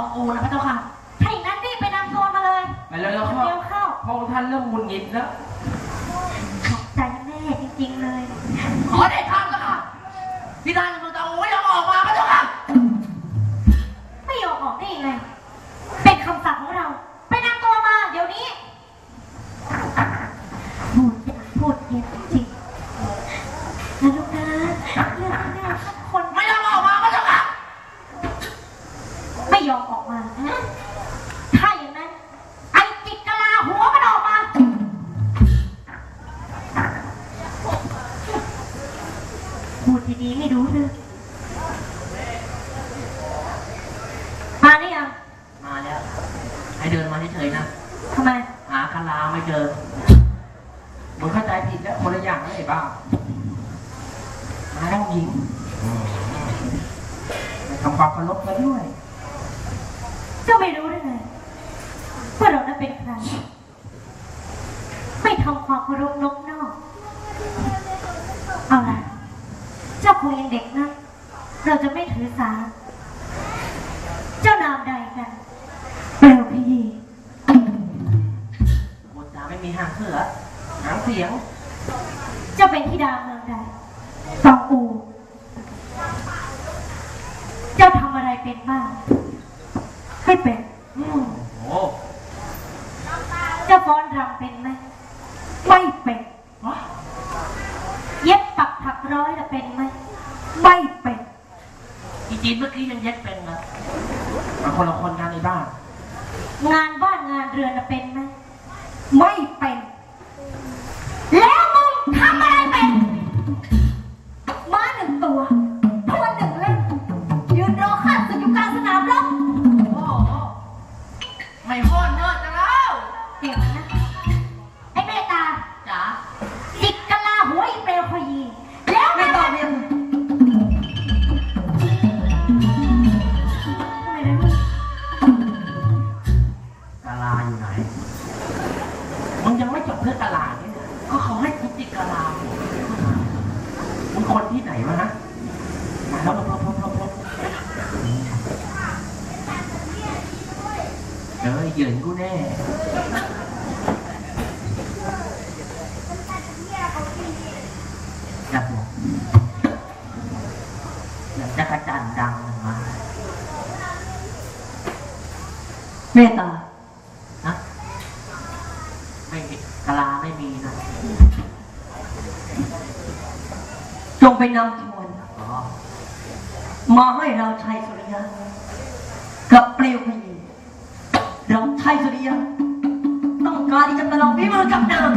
องอูนะพระเจ้าค่ะ ถ้าอย่างนั้นรีบไปนำตัวมาเลยไปแล้วแล้วเดี๋ยวเข้าพระองค์ท่านเริ่มหงุนงิดแล้วขอบใจแม่จริงๆเลย ขอได้ทางแล้วค่ะที่ท่านมันจะเอาไม่ยอมออกมาพระเจ้าค่ะ ไม่ยอมออกได้ยังไง เป็นคำสั่งของเรา ไปนำตัวมา เดี๋ยวนี้พูดอย่าพูดเย็นจริงๆนะลูกนะเลือกแม่สักคน ไม่ยอมออกมาพระเจ้าค่ะ ไม่ยอมออกมา ถ้าอย่างนั้น ไอ้จิกกะลาหัวมันออกมา พูดดีๆไม่รู้เรื่องมาหรือยังมาแล้ว ให้เดินมาเฉยๆนะ ทำไม หาคาราไม่เจอมึงเข้าใจผิดแล้วคนละอย่างนะไอ้บ้า มาแล้วหญิงไปทำความเคารพกันด้วยเจ้าไม่รู้ได้ไงว่าเรานั้นเป็นใคร ไม่ทำความเคารพนกนอก เอาล่ะ เจ้าคงยังเด็กนะ เราจะไม่ถือสา เจ้านามใดกันเปลวพี่บทจาไม่มีหางเสือหางเสียง เจ้าเป็นธิดาเมืองใดตองอู เจ้าทำอะไรเป็นบ้าง ไม่เป็นอืมโอ้เจ้าฟ้อนรำเป็นไหมไม่เป็นโหเย็บปักถักร้อยจะเป็นไหมไม่เป็นอีจีนเมื่อกี้ยังเย็ดเป็นนะมาคนละคนกันไอ้บ้างานบ้านงานเรือนจะเป็นไหมไม่ พื่องกาลาเนี่ยก็เขาให้กูจิกกาลามึงคนที่ไหนวะฮะมาแล้วพบพบพบพบเดี๋ยเหยินกูแน่อยากบอกอยากจะกรจันดังมาเมตตา นะไม่มี กะลาไม่มีนะ จงไปนำชวนมาให้เราชัยสุริยะ กับเปลวพยีเราชัยสุริยะต้องการที่จะมาลองพิมพ์กับนาง